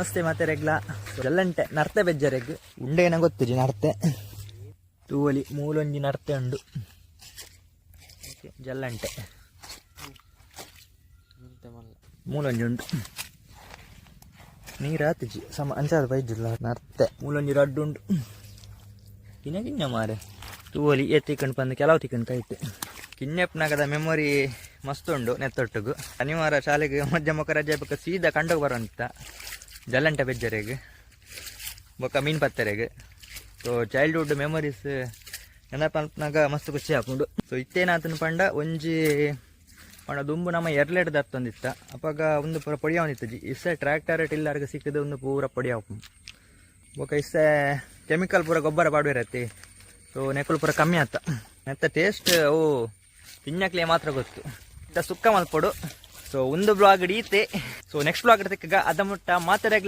ನಮಸ್ತೆ ಮತ್ತೆ ರೆಗ್ಲ. ಜಲ್ಲಂಟೆ ನರ್ತೆ ಬೆಜ್ಜರೆಗ್ ಉಂಡೇನ ಗೊತ್ತಿಜಿ ನರ್ತೆ. ತೂವಲಿ ಮೂಲೊಂಜಿ ನರ್ತೆ ಉಂಡು. ಜಲ್ಲಂಟೆ. ಮೂಲೊಂಜಿ ಉಂಡು ನೀರಾತಿಜಿ ಸಮ, ಅಂಚಾದ ಬೈಜಿಲ್ಲ ನರ್ತೆ. ಮೂಲೊಂಜಿ ರಡ್ಡು ಉಂಡು ಕಿನ್ನ ಕಿನ್ನ ಮಾರೆ. ತೂವಲಿ ಎತ್ತಿಕೊಂಡು ಬಂದು ಕೆಲವು ತಿಕ್ಕಂಡು ಕೈತೆ. ಕಿನ್ನೆಪ್ನಗದ ಮೆಮೊರಿ ಮಸ್ತ್ ಉಂಡು, ನೆತ್ತೊಟ್ಟಿಗೂ. ಶನಿವಾರ ಶಾಲೆಗೆ ಮಧ್ಯ ಮುಖ ರಜೆ ಬೇಕು ಸೀದಾ ಕಂಡು ಬರೋಂತ ಜಲ್ಲಂಟೆ ಬೆಜ್ಜರೆಗೆ ಬೊಕ್ಕ ಮೀನ್ ಪತ್ತರೆಗೆ ಸೊ ಚೈಲ್ಡ್ಹುಡ್ ಮೆಮೊರೀಸ್ ನೆನಪನಾಗ ಮಸ್ತ್ ಖುಷಿ ಹಾಕೊಂಡು ಸೊ ಇತ್ತೇನಾತನ ಪಂಡ, ಒಂಜಿ, ಪಂಡ ದುಂಬು ನಮ್ಮ ಎರಲೆಡ್ ದತ್ತೊಂದಿತ್ತ. ಅಪಾಗ ಒಂದು ಪೂರ ಪೊಡಿಯಾವನಿತ್ತು ಜಿ. ಇಸ್ಸೆ ಟ್ರ್ಯಾಕ್ಟರ್ ಟಿಲ್ಲರ್ಗೆ ಸಿಕ್ಕಿದ ಒಂದು ಪೂರ ಪೊಡಿ ಹಾಕು ಬೊಕ್ಕ ಇಸ್ಸೆ ಕೆಮಿಕಲ್ ಪೂರ ಗೊಬ್ಬರ ಪಾಡ್ವಿರತ್ತೆ ಸೊ ನೆಕ್ಕಲು ಪೂರ ಕಮ್ಮಿ ಆತ. ಮತ್ತೆ ಟೇಸ್ಟ್ ಅವು ತಿನ್ನಕ್ಲೆ ಮಾತ್ರ ಗೊತ್ತು. ಇತ್ತ ಸುಕ್ಕ ಮಲ್ಪೊಡು. ಸೊ ಒಂದು ಬ್ಲಾಗ್ ಹಿಡಿಯುತ್ತೆ. ಸೊ ನೆಕ್ಸ್ಟ್ ಬ್ಲಾಗ್ ತೆಕ್ಕಾಗ ಅದ ಮುಟ್ಟ ಮಾತಾಡ